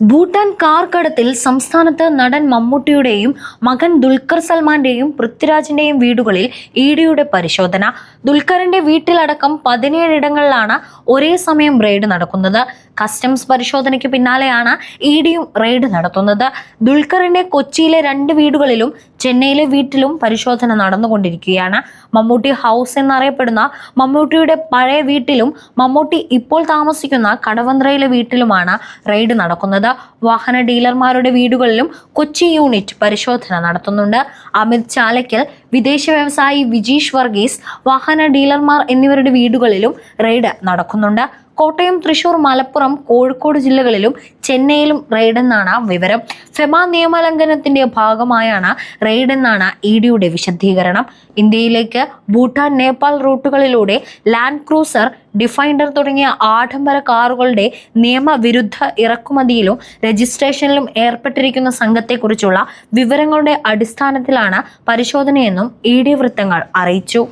Bhutan car കടത്തിൽ സംസ്ഥാനത്ത് നടൻ മമ്മൂട്ടിയുടെയും മകൻ ദുൽഖർ സൽമാന്റെയും പൃഥ്വിരാജിന്റെയും വീടുകളിൽ ഇ ഡിയുടെ പരിശോധന. ദുൽഖറിന്റെ വീട്ടിലടക്കം പതിനേഴിടങ്ങളിലാണ് ഒരേ സമയം റെയ്ഡ് നടക്കുന്നത്. കസ്റ്റംസ് പരിശോധനയ്ക്ക് പിന്നാലെയാണ് ഇ ഡിയും റെയ്ഡ് നടത്തുന്നത്. ദുൽഖറിന്റെ കൊച്ചിയിലെ രണ്ട് വീടുകളിലും ചെന്നൈയിലെ വീട്ടിലും പരിശോധന നടന്നുകൊണ്ടിരിക്കുകയാണ്. മമ്മൂട്ടി ഹൗസ് എന്നറിയപ്പെടുന്ന മമ്മൂട്ടിയുടെ പഴയ വീട്ടിലും മമ്മൂട്ടി ഇപ്പോൾ താമസിക്കുന്ന കടവന്ത്രയിലെ വീട്ടിലുമാണ് റെയ്ഡ് നടക്കുന്നത്. വാഹന ഡീലർമാരുടെ വീടുകളിലും കൊച്ചി യൂണിറ്റ് പരിശോധന നടത്തുന്നുണ്ട്. അമിത് ചാലക്കൽ വിദേശ വ്യവസായി വിജീഷ് വർഗീസ് വാഹന ഡീലർമാർ എന്നിവരുടെ വീടുകളിലും റെയ്ഡ് നടക്കുന്നുണ്ട്. കോട്ടയം തൃശൂർ മലപ്പുറം കോഴിക്കോട് ജില്ലകളിലും ചെന്നൈയിലും റെയ്ഡെന്നാണ് വിവരം. ഫെമ നിയമലംഘനത്തിന്റെ ഭാഗമായാണ് റെയ്ഡെന്നാണ് ഇ ഡിയുടെ വിശദീകരണം. ഇന്ത്യയിലേക്ക് ഭൂട്ടാൻ നേപ്പാൾ റൂട്ടുകളിലൂടെ ലാൻഡ് ക്രൂസർ ഡിഫൈൻഡർ തുടങ്ങിയ ആഡംബര കാറുകളുടെ നിയമവിരുദ്ധ ഇറക്കുമതിയിലും രജിസ്ട്രേഷനിലും ഏർപ്പെട്ടിരിക്കുന്ന സംഘത്തെക്കുറിച്ചുള്ള വിവരങ്ങളുടെ അടിസ്ഥാനത്തിലാണ് പരിശോധനയെന്നും ഇ ഡി വൃത്തങ്ങൾ അറിയിച്ചു.